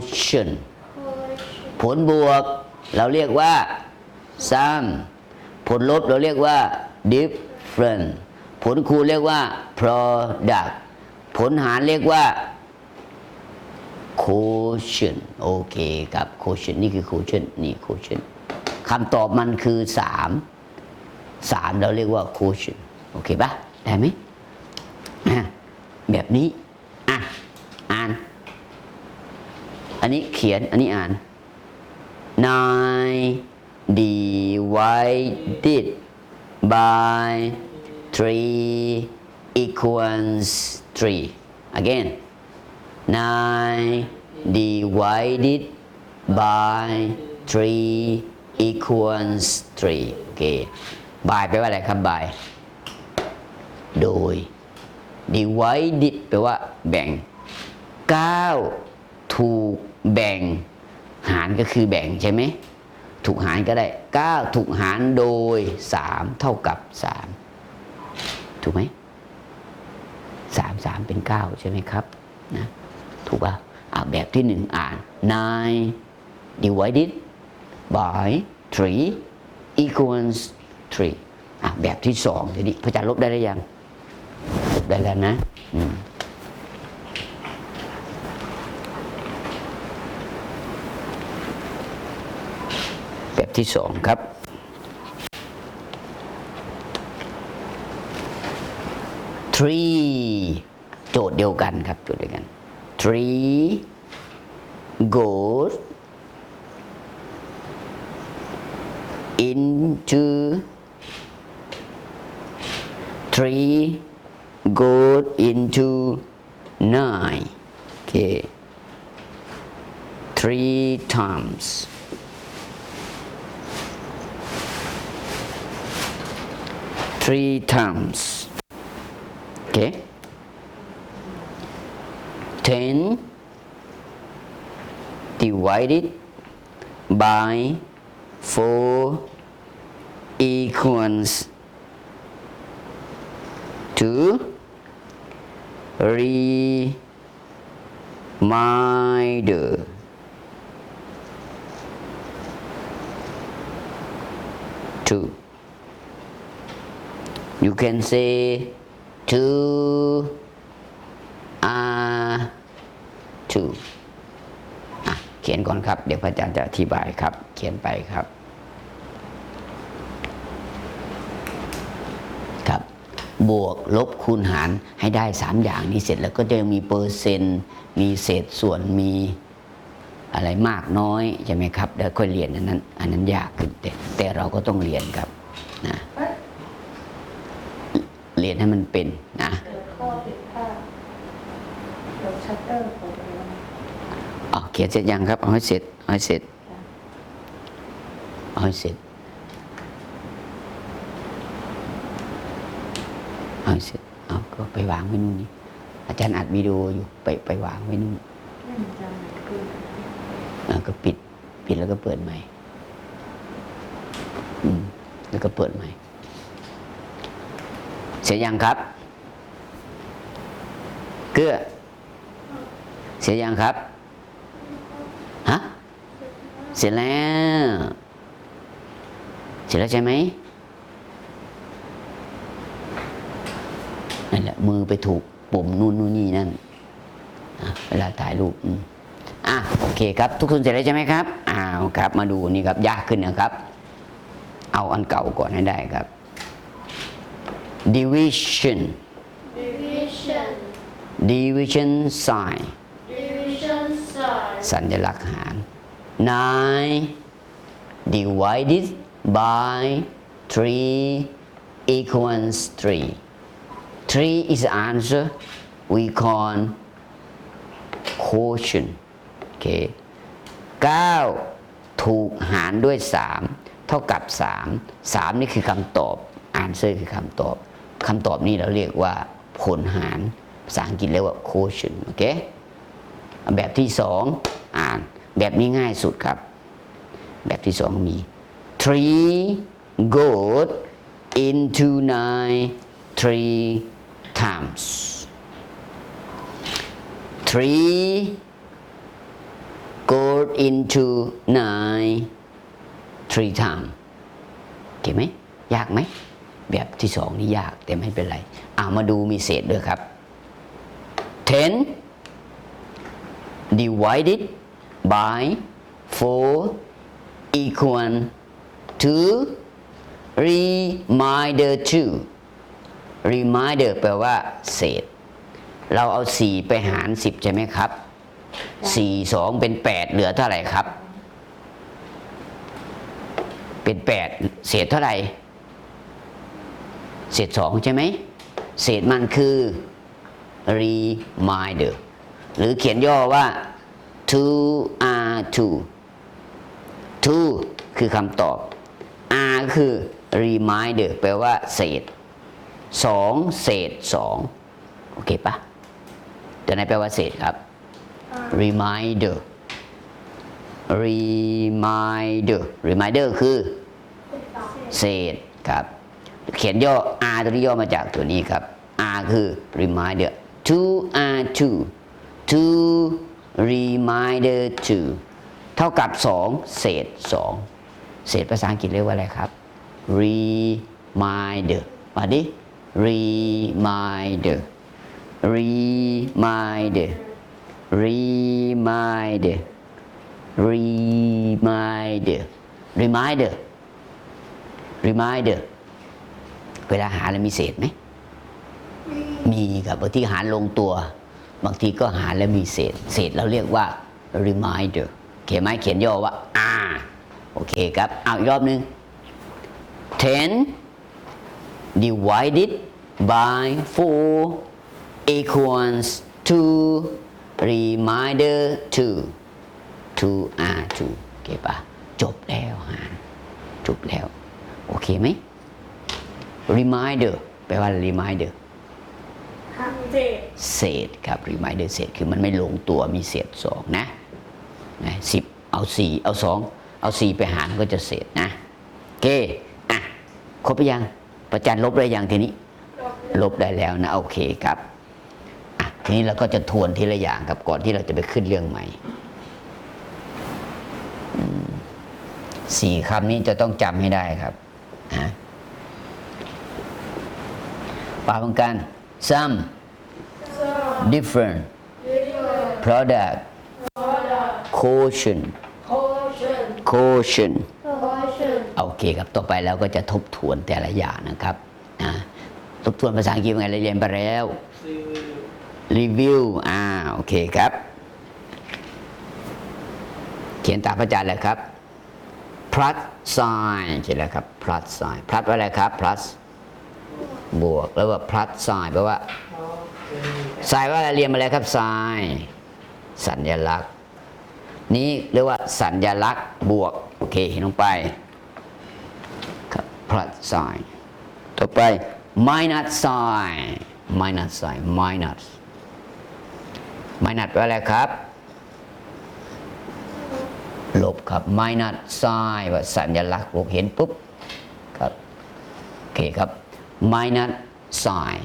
quotient ผลบวกเราเรียกว่า sum ผลลบเราเรียกว่า different ผลคูณเรียกว่า product ผลหารเรียกว่า quotient โอเคครับ quotient นี่คือ quotient นี่ quotient คำตอบมันคือ 3 3 เราเรียกว่า quotient โอเคปะได้ไหมแบบนี้ อะ อ่าน นนี้เขียน อันนี้อ่าน nine divided by three equals three again nine divided by three equals three โอเค by แปลว่าอะไรครับ by โดย divided แปลว่าแบ่ง 9 ถูก แบ่งหารก็คือแบ่งใช่ไหมถูกหารก็ได้ 9 ถูกหารโดย 3 เท่ากับ 3 ถูกไหม3 3เป็น 9 ใช่ไหมครับนะถูกป่ะอะแบบที่ 1 อ่าน9 divided by 3 equals 3อะแบบที่ 2 ทีนี้พระอาจารย์ลบได้หรือยัง ลบได้แล้วนะอืม แบบที่สองครับ three โจทย์เดียวกันครับ โจทย์เดียวกัน three goes into three goes into nine okay three times three times. Okay. Ten divided by four equals two reminder. Two. You can say two are two เขียนก่อนครับ เดี๋ยวพระอาจารย์จะอธิบายครับ เขียนไปครับ ครับ บวกลบคูณหารให้ได้ 3 อย่างนี้เสร็จแล้วก็จะมีเปอร์เซ็นต์มีเศษส่วนมีอะไรมากน้อยใช่ไหมครับเดี๋ยวค่อยเรียนอันนั้น อันนั้นยากขึ้นแต่แต่เราก็ต้องเรียนครับนะ เรียนให้มันเป็นนะเกิดข้อผิดพลาดเดี๋ยวชัตเตอร์เปิดแล้วนะอ๋อเขียนเสร็จยังครับเอาให้เสร็จเอาให้เสร็จเอาให้เสร็จเอาให้เสร็จเอาก็ไปวางไว้นู่นนี่อาจารย์อัดวิดีโออยู่ไปไปวางไว้นู่นไม่มีจำไหนคืออ่าก็ปิด ปิดแล้วก็เปิดใหม่ อืม แล้วก็เปิดใหม่ เสร็จยังครับ เกื้อ เสร็จยังครับ ฮะ เสร็จแล้ว เสร็จแล้วใช่ไหมนั่นแหละมือไปถูกปุ่มนู่นนู่นนี่นั่นเวลาถ่ายรูปอะโอเคครับ ทุกคนเสร็จแล้วใช่ไหมครับอ้าวครับ มาดูนี่ครับ ยากขึ้นนะครับ เอาอันเก่าก่อนให้ได้ครับ division division division sign division sign สัญลักษณ์หาร nine divided by three equals three three is the answer we call quotient โอเคเก้าถูกหารด้วยสามเท่ากับสามสามนี่คือคำตอบ answer คือคำตอบ คำตอบนี้เราเรียกว่าผลหารภาษาอังกฤษเรียกว่า quotient โอเคแบบที่สองอ่านแบบนี้ง่ายสุดครับ แบบที่สองมี three goat into nine three times three go into nine three time โอเคไหมยากไหม แบบที่สองนี่ยากแต่ไม่เป็นไรเอามาดูมีเศษด้วยครับ ten divided by four equal to reminder two reminder แปลว่า เศษ เราเอา 4 ไปหาร 10 ใช่ไหมครับ 4 2 เป็น 8 เหลือเท่าไหร่ครับ เป็น 8 เศษเท่าไหร่ เศษ2ใช่ไหมเศษมันคือ reminder หรือเขียนย่อว่า 2r 2 2คือคำตอบ r คือ reminder แปลว่าเศษ2เศษ2โอเคปะตัวไหนแปลว่าเศษครับ reminder reminder reminder คือ เศษครับ เขียนย่อ r ตัวนี้ย่อมาจากตัวนี้ครับ r คือ reminder 2 r 2 2 reminder 2เท่ากับ 2 เศษ 2 เศษภาษาอังกฤษเรียกว่าอะไรครับ reminder มาดิ reminder reminder reminder reminder reminder reminder เวลาหารแล้วมีเศษไหม มีครับบางทีหารลงตัว บางทีก็หารแล้วมีเศษ เศษเราเรียกว่า reminder เขียนไหมเขียนย่อว่า r โอเคครับ เอาอีกรอบหนึง10 divided by 4 equals to reminder 2 2r 2โอเคปะจบแล้วหารจบแล้ว โอเคไหม reminder แปลว่า reminder เจ็ดเศษครับ reminder เศษคือมันไม่ลงตัวมีเศษสองนะนะสิบเอาสี่เอาสองเอาสี่ไปหารก็จะเศษนะโอเคอะครบไปยังประจันลบได้ยังทีนี้ ลบได้แล้วนะ โอเคครับอะทีนี้เราก็จะทวนทีละอย่างครับก่อนที่เราจะไปขึ้นเรื่องใหม่อืมสี่คำนี้จะต้องจำให้ได้ครับนะ ปาพร้อมกัน some different product quotient Caution. quotient Caution. โอเคครับ ต่อไปเราก็จะทบทวนแต่ละอย่างนะครับนะทบทวนภาษาอังกฤษยังไงเราเรียนไปแล้ว รีวิว อ่า โอเคครับ เขียนตามพระอาจารย์เลยครับ plus sign เขียนแล้วครับ plus sign plus ว่าอะไรครับ plus บวก แล้วว่า plus sign แปลว่า sign ว่าเรียนมาแล้วครับ sign สัญลักษณ์ นี้เรียกว่าสัญลักษณ์บวก โอเคเห็นลงไปครับ plus sign ต่อไป minus sign minus sign minus minus แปลว่าอะไรครับลบครับ minus sign ว่าสัญลักษณ์ลบเห็นปุ๊บครับ โอเคครับ minus sign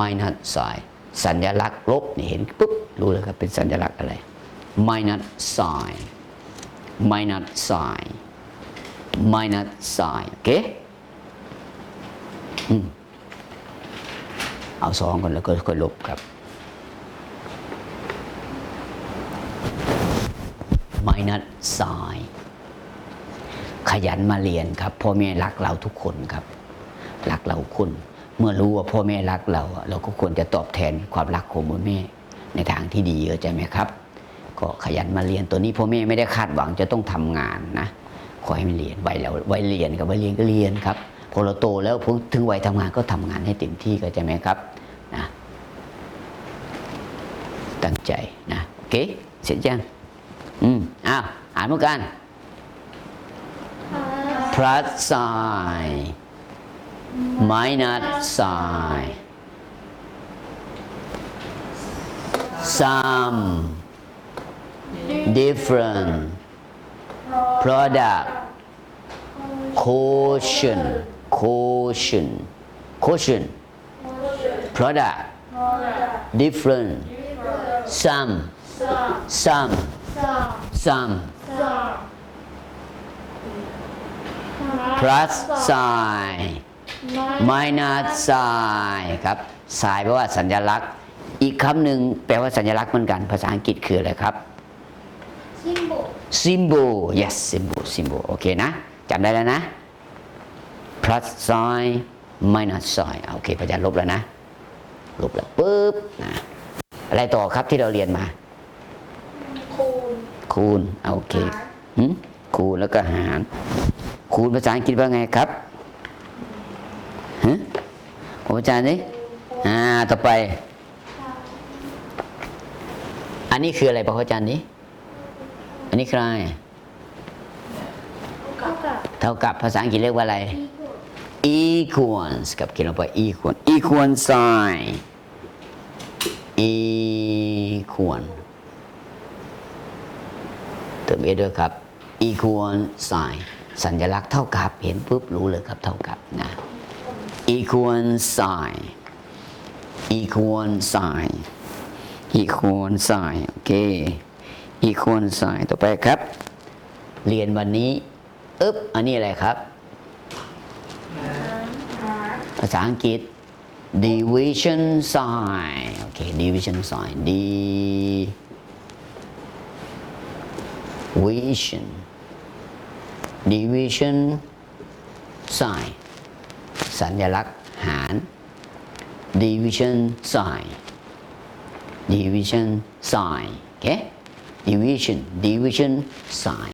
minus sign สัญลักษณ์ลบนี่เห็นปุ๊บรู้เลยครับเป็นสัญลักษณ์อะไร minus sign minus sign minus sign โอเคเอาสองก่อนแล้วก็ค่อยลบครับ minus sign ขยันมาเรียนครับพ่อแม่รักเราทุกคนครับ รักเราคุณ เมื่อรู้ว่าพ่อแม่รักเราอะเราก็ควรจะตอบแทนความรักของพ่อแม่ในทางที่ดีเข้าใจไหมครับ ก็ขยันมาเรียนตัวนี้พ่อแม่ไม่ได้คาดหวังจะต้องทำงานนะขอให้มันเรียนวัยแล้ววัยเรียนกับวัยเรียนก็เรียนครับพอเราโตแล้วพอถึงวัยทำงานก็ทำงานให้เต็มที่เข้าใจไหมครับนะตั้งใจนะโอเคเสร็จยังอืมอ้าวอ่านเหมือนกัน plus sign minus sign some different product. Quotient quotient quotient product. Different. Some. Some. Some. Plus sign minus sign ครับ sign แปลว่าสัญลักษณ์ อีกคำหนึ่งแปลว่าสัญลักษณ์เหมือนกัน ภาษาอังกฤษคืออะไรครับ symbol symbol yes symbol symbol โอเคนะจำได้แล้วนะ plus sign minus sign โอเคพระอาจารย์ลบแล้วนะ ลบแล้วปุ๊บนะอะไรต่อครับที่เราเรียนมา คูณ คูณอะโอเคหารหึคูณแล้วก็หาร คูณภาษาอังกฤษว่าไงครับฮะ ผมอาจารย์นี่อ่า ต่อไป อันนี้คืออะไรพระอาจารย์นี่อันนี้คืออะไรเท่ากับเท่ากับภาษาอังกฤษเรียกว่าอะไร equal equals กับเขียนลงไป equal equal sign equal เติม a ด้วยครับ equal sign สัญลักษณ์เท่ากับเห็นปุ๊บรู้เลยครับเท่ากับนะ equal sign equal sign equal sign โอเค equal sign ต่อไปครับ เรียนวันนี้อึ๊บอันนี้อะไรครับ ภาษาอังกฤษ division sign โอเค division sign d division division sign สัญลักษณ์หาร division sign division sign โอเค division division sign